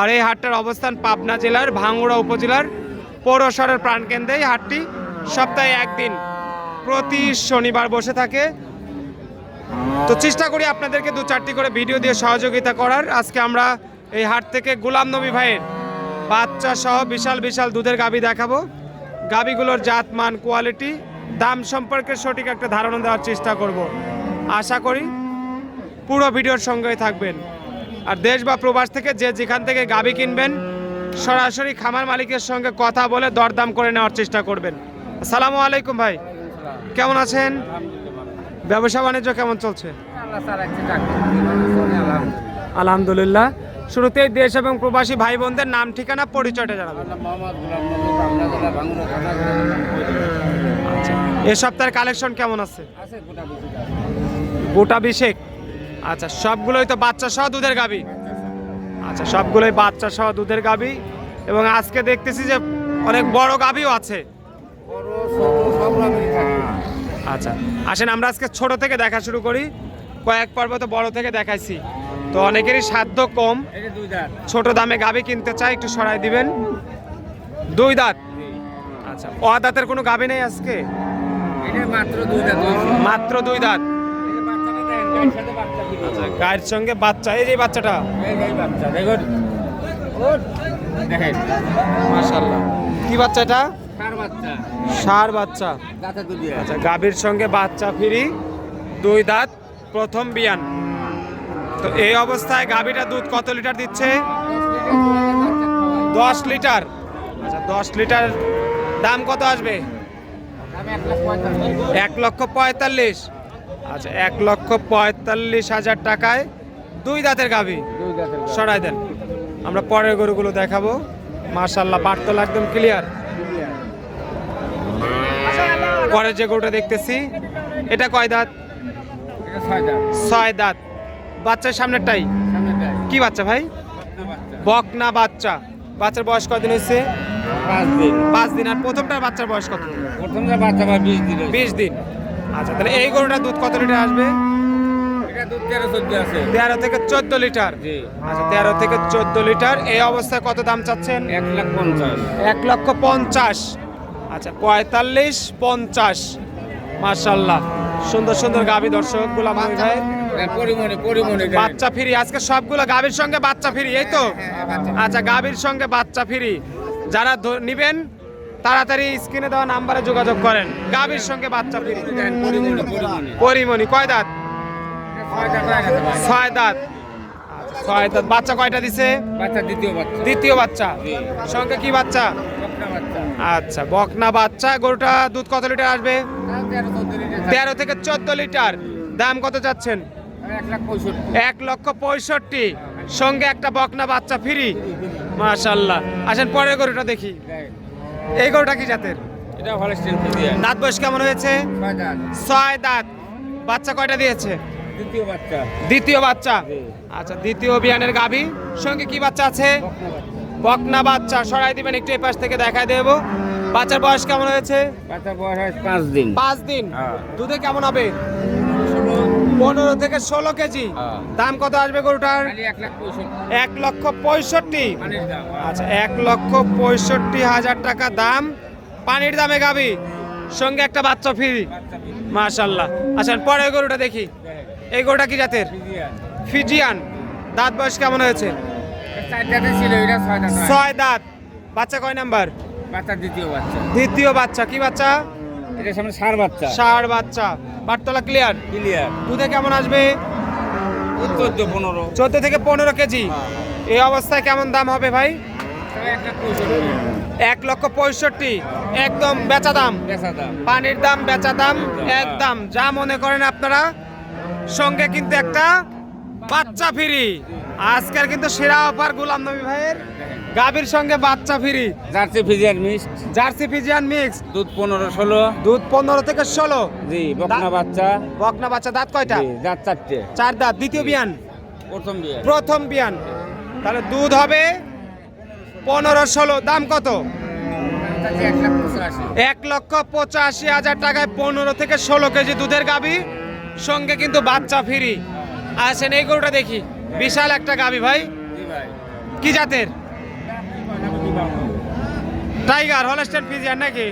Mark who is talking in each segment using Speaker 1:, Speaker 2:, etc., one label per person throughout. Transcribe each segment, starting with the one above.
Speaker 1: আর এই হাটটার অবস্থান পাবনা জেলার ভাঙ্গুড়া উপজেলার পৌরসরের প্রাণকেন্দ্রে। এই হাটটি সপ্তাহে একদিন, প্রতি শনিবার বসে থাকে। তো চেষ্টা করি আপনাদেরকে দু চারটি করে ভিডিও দিয়ে সহযোগিতা করার। আজকে আমরা এই হাট থেকে গোলাম নবী ভাইয়ের বাচ্চা সহ বিশাল বিশাল দুধের গাবি দেখাবো। গাবিগুলোর জাত, মান, কোয়ালিটি, দাম সম্পর্কে সঠিক একটা ধারণা দেওয়ার চেষ্টা করব। আশা করি পুরো ভিডিওর সঙ্গেই থাকবেন। আর দেশ বা প্রবাস থেকে যে যেখান থেকে গাবি কিনবেন সরাসরি খামার মালিকের সঙ্গে কথা বলে দরদাম করে নেওয়ার চেষ্টা করবেন। আসসালামু আলাইকুম ভাই। কেমন আছেন? ব্যবসা বাণিজ্য কেমন চলছে? আলহামদুলিল্লাহ। শুরুতেই দেশ এবং প্রবাসী ভাই বোনদের নাম ঠিকানা পরিচয়টা জানাবেন। আচ্ছা। এ সপ্তাহের কালেকশন কেমন আছে? গোটা বিশেক? আচ্ছা সবগুলোই তো বাচ্চা সহ দুধের গাবি। আচ্ছা সবগুলোই বাচ্চা সহ দুধের গাবি এবং আজকে দেখতেছি যে অনেক বড় গাবিও আছে। আচ্ছা আসেন আমরা আজকে ছোট থেকে দেখা শুরু করি। কয়েক পর্ব তো বড় থেকে দেখাইছি। তো অনেকেরই সাধ্য কম। ছোট দামে গাবি কিনতে চাই একটু সরাই দিবেন। দুই দাঁত? আচ্ছা অ দাঁতের কোনো গাবি নেই আজকে? মাত্র দুই দাঁত। আচ্ছা গায়ের সঙ্গে বাচ্চা এই যে বাচ্চাটা। মাশাল্লাহ কি বাচ্চাটা সার বাচ্চা। আচ্ছা গাভীর সঙ্গে বাচ্চা ফিরি দুই দাঁত প্রথম বিয়ান। তো এই অবস্থায় গাভীটা দুধ কত লিটার দিচ্ছে? দশ লিটার। আচ্ছা দশ লিটার দাম কত আসবে? এক লক্ষ পঁয়তাল্লিশ। আচ্ছা এক লক্ষ পঁয়তাল্লিশ হাজার টাকায় দুই দাঁতের গাভী। সরাই দেন। আমরা পরের গরুগুলো দেখাবো। মার্শাল্লাহ বাটতলা একদম ক্লিয়ার পরের যে গরুটা দেখতেছি এটা কয় দাঁত? ছয় দাঁত। বাচ্চার সামনেরটাই? কি বাচ্চা ভাই? বকনা বাচ্চা। বাচ্চার বয়স কদিন হয়েছে? পাঁচ দিন। পাঁচ দিন। আর প্রথমটার বাচ্চার বয়স কত?
Speaker 2: প্রথমটা বাচ্চা বিশ দিন
Speaker 1: বিশ দিন। আচ্ছা তাহলে এই গরুটার দুধ কত লিটার আসবে?
Speaker 2: তেরো
Speaker 1: থেকে চোদ্দ লিটার? আচ্ছা তেরো থেকে চোদ্দ লিটার। এই অবস্থায় কত দাম চাচ্ছেন?
Speaker 2: এক লাখ পঞ্চাশ।
Speaker 1: এক লক্ষ পঞ্চাশ। আচ্ছা পঁয়তাল্লিশ পঞ্চাশ। মার্শাল্লাহ সুন্দর সুন্দর গাভী দর্শক গুলাম ভাই।
Speaker 2: হ্যাঁ,
Speaker 1: বাচ্চা ফ্রি আজকে সবগুলো গাভীর সঙ্গে বাচ্চা ফ্রি এই তো? আচ্ছা গাভীর সঙ্গে বাচ্চা ফ্রি। যারা নিবেন তাড়াতাড়ি স্ক্রিনে দেওয়া নাম্বারে যোগাযোগ করেন। গাভীর সঙ্গে বাচ্চা
Speaker 2: পরিমণি।
Speaker 1: কয় দাঁত? ছয় দাঁত। ছয় দাঁত। বাচ্চা কয়টা দিছে?
Speaker 2: বাচ্চা দ্বিতীয় বাচ্চা।
Speaker 1: দ্বিতীয় বাচ্চা। সঙ্গে কি বাচ্চা? আচ্ছা বকনা বাচ্চা। গরুটা দুধ কত লিটার আসবে?
Speaker 2: তেরো
Speaker 1: থেকে চোদ্দ লিটার। দাম কত যাচ্ছেন
Speaker 2: এক
Speaker 1: এক লক্ষ পঁয়ষট্টি। সঙ্গে একটা বকনা বাচ্চা ফ্রি। মাশাল্লাহ আসেন পরের গরুটা দেখি। এই গরুটা কি জাতের?
Speaker 2: এটা ফিজিয়ান
Speaker 1: দাঁত বয়স কেমন হয়েছে?
Speaker 2: ছয় দাঁত।
Speaker 1: বাচ্চা কয়টা দিয়েছে?
Speaker 2: দ্বিতীয় বাচ্চা।
Speaker 1: দ্বিতীয় বাচ্চা? আচ্ছা দ্বিতীয় বিয়ানের গাবি সঙ্গে কি বাচ্চা আছে?
Speaker 2: বকনা বাচ্চা।
Speaker 1: সরাই দিবেন একটু এই পাশ থেকে দেখাই দেব। বাচ্চার বয়স কেমন হয়েছে?
Speaker 2: বাচ্চা বয়স হয় পাঁচ দিন।
Speaker 1: পাঁচ দিন।
Speaker 2: হ্যাঁ।
Speaker 1: দুধে কেমন হবে? পনেরো থেকে ষোলো কেজি।
Speaker 2: হ্যাঁ।
Speaker 1: দাম কত আসবে গরুটার?
Speaker 2: এক
Speaker 1: লক্ষ পঁয়ষট্টি। আচ্ছা এক লক্ষ পঁয়ষট্টি হাজার টাকা দাম। পানির দামে গাবি সঙ্গে একটা বাচ্চা ফ্রি। মাশাল্লাহ। আচ্ছা পরের গরুটা দেখি। এই গরুটা কি জাতের?
Speaker 2: ফিজিয়ান।
Speaker 1: দাঁত বয়স কেমন হয়েছে?
Speaker 2: ছয় দাঁত। হয়।
Speaker 1: বাচ্চা কয় নাম্বার?
Speaker 2: বাচ্চা দ্বিতীয় বাচ্চা।
Speaker 1: দ্বিতীয় বাচ্চা। কি বাচ্চা?
Speaker 2: এটা সামনে সার বাচ্চা।
Speaker 1: ষাট বাচ্চা। বাটতলা ক্লিয়ার
Speaker 2: ক্লিয়ার
Speaker 1: দুধে কেমন আসবে?
Speaker 2: চোদ্দ পনেরো
Speaker 1: চোদ্দ থেকে পনেরো কেজি। এই অবস্থায় কেমন দাম হবে ভাই?
Speaker 2: এক
Speaker 1: লক্ষ পঁয়ষট্টি। একদম বেচা দাম।
Speaker 2: বেচা দাম।
Speaker 1: পানির দাম বেচা দাম একদম যা মনে করেন আপনারা সঙ্গে কিন্তু একটা বাচ্চা ফ্রি আজকের কিন্তু সেরা অফার গোলাম নবী ভাইয়ের। গাভীর সঙ্গে বাচ্চা free.
Speaker 2: Jersey friesian mixed.
Speaker 1: Jersey friesian mix
Speaker 2: দুধ পনেরো ষোলো।
Speaker 1: দুধ পনেরো থেকে ষোলো।
Speaker 2: জি বকনা বাচ্চা।
Speaker 1: বকনা বাচ্চা দাঁত কয়টা?
Speaker 2: দাঁত চারটে।
Speaker 1: চার দাঁত। দ্বিতীয় বিয়ান?
Speaker 2: প্রথম বিয়ে
Speaker 1: প্রথম বিয়ান। তাহলে দুধ হবে পনেরো ষোলো। দাম কত?
Speaker 2: এক
Speaker 1: এক লক্ষ পঁচাশি হাজার টাকায় পনেরো থেকে ষোলো কেজি দুধের গাবি সঙ্গে কিন্তু বাচ্চা ফ্রি। আসেন এই গরুটা দেখি। বিশাল একটা গাবি ভাই। কি জাতের? টাইগার হলস্টেন ফিজিয়ান নাকি?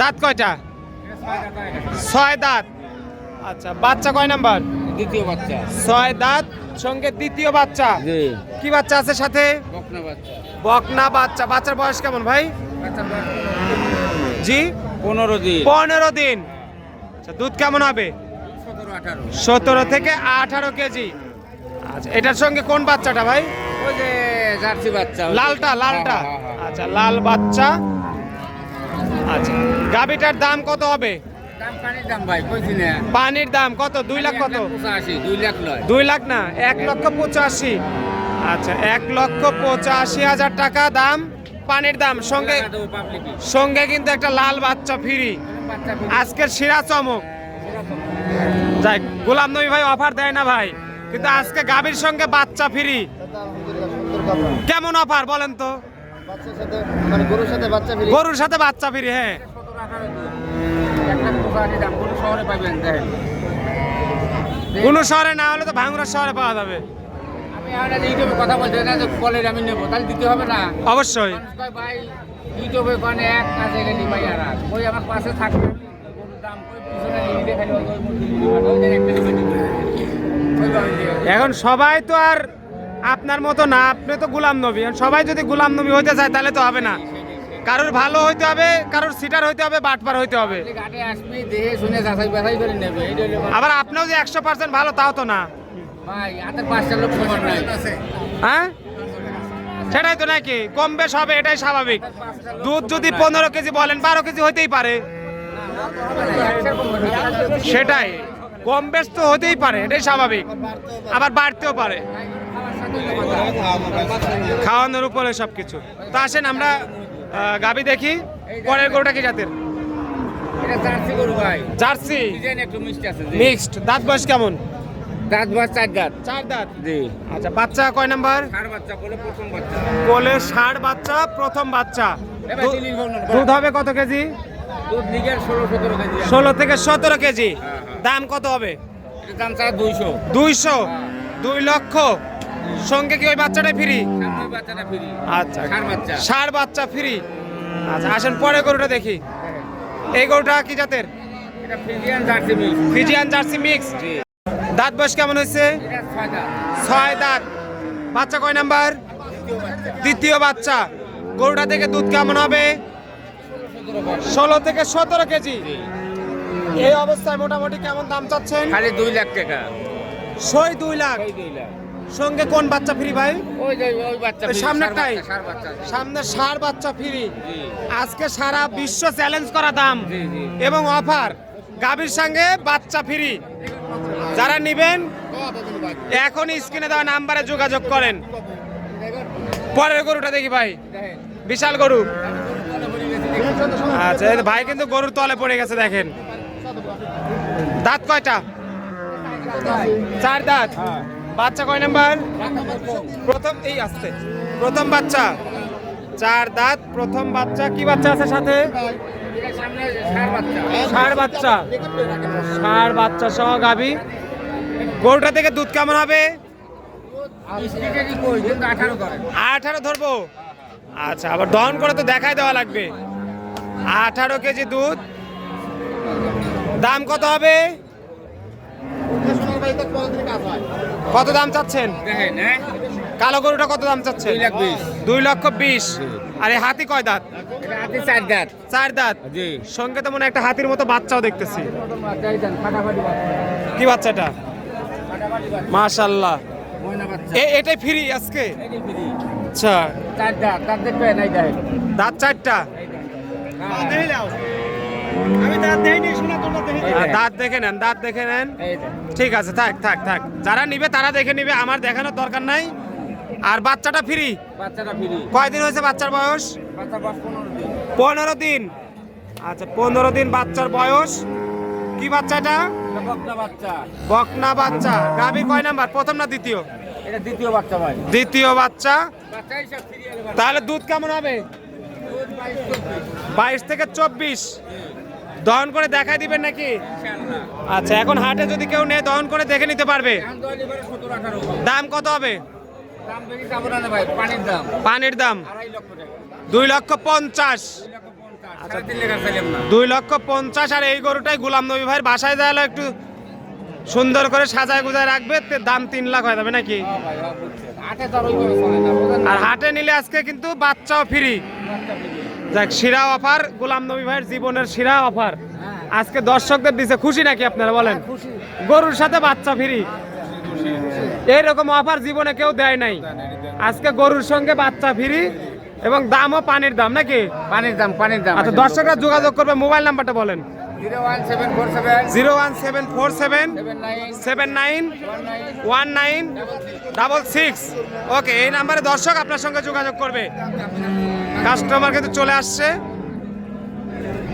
Speaker 1: দাঁত কয়টা? ছয় দাঁত। আচ্ছা বাচ্চা কয় নাম্বার?
Speaker 2: দ্বিতীয় বাচ্চা।
Speaker 1: ছয় দাঁত সঙ্গে দ্বিতীয় বাচ্চা। কি বাচ্চা আছে সাথে?
Speaker 2: বকনা বাচ্চা।
Speaker 1: বাচ্চা। বাচ্চার বয়স কেমন ভাই? জি?
Speaker 2: পনেরো দিন।
Speaker 1: পনেরো দিন। আচ্ছা দুধ কেমন হবে?
Speaker 2: সতেরো
Speaker 1: থেকে আঠারো কেজি। আচ্ছা এটার সঙ্গে কোন বাচ্চাটা ভাই?
Speaker 2: ওই যে জার্সি বাচ্চা
Speaker 1: লালটা লালটা?
Speaker 2: হ্যাঁ, হ্যাঁ, হ্যাঁ।
Speaker 1: আচ্ছা লাল বাচ্চা। আচ্ছা গাবিটার দাম কত হবে?
Speaker 2: পানির দাম
Speaker 1: কত? দুই লাখ কত?
Speaker 2: দুই লাখ
Speaker 1: না এক লক্ষ পঁচাশি। আচ্ছা এক লক্ষ পঁচাশি হাজার টাকা দাম পানির দাম। সঙ্গে সঙ্গে কিন্তু একটা লাল বাচ্চা ফ্রি। আজকের সেরা চমক। যাই গোলাম নবী ভাই অফার দেয় না ভাই। কিন্তু আজকে গাভীর সঙ্গে বাচ্চা ফ্রি। কেমন অফার বলেন তো?
Speaker 3: গরুর সাথে বাচ্চা ফিরে
Speaker 1: হ্যাঁ।
Speaker 2: কোনো শহরে
Speaker 1: না হলে তো ভাঙুরা শহরে পাওয়া যাবে।
Speaker 2: কথা বলছি না যে আমি নেব তাহলে দিতে হবে না
Speaker 1: অবশ্যই।
Speaker 2: ভাই কোনে এক আর আমার থাকবে দাম কই
Speaker 1: এখন সবাই তো আর আপনার মতো না, আপনি তো গোলাম নবী। সবাই যদি গোলাম নবী হইতে চায়, তাহলে তো হবে না। কারোর ভালো হইতে হবে, কারোর সিটার হইতে হবে, বাটপার হইতে হবে। আবার আপনিও যে একশো পার্সেন্ট ভালো, তাও তো না। হ্যাঁ? সেটাই তো নাকি? কম বেশ হবে, এটাই স্বাভাবিক। দুধ যদি পনেরো কেজি বলেন, বারো কেজি হইতেই পারে। সেটাই। কম বেশ তো হতেই পারে এটাই স্বাভাবিক। আবার বাড়তেও পারে। খাওয়ানোর উপরে সব কিছু তো আসেন আমরা গাবি দেখি পরের গরুটা কি জাতের?
Speaker 2: জার্সি।
Speaker 1: মিক্সড দাঁত বয়স কেমন?
Speaker 2: দাঁত বাস চার দাঁত।
Speaker 1: চার দাঁত?
Speaker 2: জি।
Speaker 1: আচ্ছা বাচ্চা কয় নাম্বার? কোলে ষাট বাচ্চা প্রথম বাচ্চা। দুধ হবে কত কেজি?
Speaker 2: ষোলো
Speaker 1: থেকে সতেরো কেজি।
Speaker 2: হ্যাঁ, হ্যাঁ।
Speaker 1: দাম কত হবে?
Speaker 2: দাম দুইশো।
Speaker 1: দুইশো? দুই লক্ষ? সঙ্গে কি ওই বাচ্চাটা ফ্রি
Speaker 2: ফ্রি
Speaker 1: আচ্ছা।
Speaker 2: ষাট বাচ্চা।
Speaker 1: ফ্রি আচ্ছা আসেন পরে গরুটা দেখি। এই গরুটা কি জাতের? Friesian jersey mix. দাঁত বয়স কেমন হয়েছে?
Speaker 2: ছয় দাঁত।
Speaker 1: বাচ্চা কয় নাম্বার?
Speaker 2: দ্বিতীয় বাচ্চা।
Speaker 1: গরুটা থেকে দুধ কেমন হবে? ষোলো থেকে সতেরো কেজি। এই অবস্থায় মোটামুটি কেমন দাম চাচ্ছেন?
Speaker 2: খালি দুই লাখ টাকা।
Speaker 1: সই দুই লাখ। সঙ্গে কোন বাচ্চা ফ্রি ভাই?
Speaker 2: ওই যে ওই বাচ্চা
Speaker 1: ওই
Speaker 2: ষাট বাচ্চা,
Speaker 1: সামনে সার বাচ্চা ফ্রি। আজকে সারা বিশ্ব চ্যালেঞ্জ করা দাম। এবং অফার গাভীর সঙ্গে বাচ্চা ফ্রি। যারা নেবেন এখন স্ক্রিনে দেওয়া নাম্বারে যোগাযোগ করেন। পরের গরুটা দেখি ভাই। বিশাল গরু। আচ্ছা ভাই কিন্তু গরুর তলে পড়ে গেছে, দেখেন। দাঁত কয়টা? চার দাঁত। বাচ্চা কয় নাম্বার? প্রথম, এই আসছে। প্রথম বাচ্চা। চার দাঁত, প্রথম বাচ্চা। কি বাচ্চা আছে সাথে?
Speaker 2: ষাট বাচ্চা।
Speaker 1: ষাঁড় বাচ্চা সহ গাভী গরুটা থেকে দুধ কেমন হবে?
Speaker 2: আঠারো
Speaker 1: ধরবো। আচ্ছা আবার দহন করে তো দেখাই দেওয়া লাগবে। আঠারো কেজি দুধ। দাম কত হবে? কত দাম চাচ্ছেন?
Speaker 2: হ্যাঁ?
Speaker 1: কালো গরুটা কত দাম চাচ্ছেন?
Speaker 2: দুই
Speaker 1: লক্ষ বিশ। আর এই হাতি কয় দাঁত?
Speaker 2: চার দাঁত।
Speaker 1: চার দাঁত। সঙ্গে তো মনে হয় একটা হাতির মতো বাচ্চাও দেখতেছি। কি বাচ্চাটা মাশাল্লাহ এটাই ফ্রি আজকে? আচ্ছা।
Speaker 2: দাঁত
Speaker 1: চারটা?
Speaker 3: দাঁত দেখে
Speaker 1: নেন দাঁত দেখে নেন। ঠিক আছে থাক থাক থাক। যারা নিবে তারা দেখে নিবে আমার দেখানোর দরকার নাই। আর বাচ্চাটা ফ্রি?
Speaker 2: বাচ্চাটা ফ্রি।
Speaker 1: কয়দিন হয়েছে বাচ্চার বয়স?
Speaker 2: পনেরো দিন।
Speaker 1: আচ্ছা পনেরো দিন বাচ্চার বয়স। কি বাচ্চাটা
Speaker 2: বকনা বাচ্চা।
Speaker 1: গাভী কয় নাম্বার? প্রথম না দ্বিতীয়?
Speaker 2: দ্বিতীয় বাচ্চা ভাই।
Speaker 1: দ্বিতীয় বাচ্চা। তাহলে দুধ কেমন হবে?
Speaker 2: বাইশ
Speaker 1: থেকে চব্বিশ। দহন করে দেখাই দিবেন নাকি? আচ্ছা এখন হাটে যদি কেউ নেয়, দহন করে দেখে নিতে পারবে। দাম কত হবে?
Speaker 2: পানির দাম।
Speaker 1: দুই লক্ষ পঞ্চাশ।
Speaker 2: দুই লক্ষ পঞ্চাশ,
Speaker 1: আর এই গরুটাই গুলাম নবী ভাইয়ের বাসায় দেওয়া একটু সুন্দর করে সাজায় গুজায় রাখবে দাম তিন লাখ হয়ে যাবে নাকি?
Speaker 2: আর
Speaker 1: হাটে নিলে আজকে কিন্তু বাচ্চাও ফ্রি। যাক শিরা অফার গোলাম নবী ভাইয়ের জীবনের শিরা অফার
Speaker 2: হ্যাঁ।
Speaker 1: আজকে দর্শকদের দিছে খুশি নাকি আপনারা বলেন? গরুর সাথে বাচ্চা ফ্রি। এইরকম অফার জীবনে কেউ দেয় নাই। আজকে গরুর সঙ্গে বাচ্চা ফ্রি এবং দামও পানির দাম নাকি?
Speaker 2: পানির দাম পানির দাম।
Speaker 1: আচ্ছা দর্শকরা যোগাযোগ করবে মোবাইল নাম্বারটা বলেন।
Speaker 2: Zero one seven four seven.
Speaker 1: Seven
Speaker 2: nine. One nine.
Speaker 1: Double six. Okay এই নাম্বারে দর্শক আপনার সঙ্গে যোগাযোগ করবে। কাস্টমার কিন্তু চলে আসছে।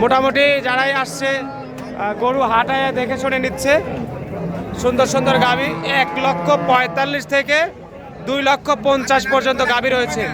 Speaker 1: মোটামুটি যারাই আসছে গরু হাটায় দেখে শুনে নিচ্ছে। সুন্দর সুন্দর গাভী, এক লক্ষ পঁয়তাল্লিশ থেকে দুই লক্ষ পঞ্চাশ পর্যন্ত গাভী রয়েছে।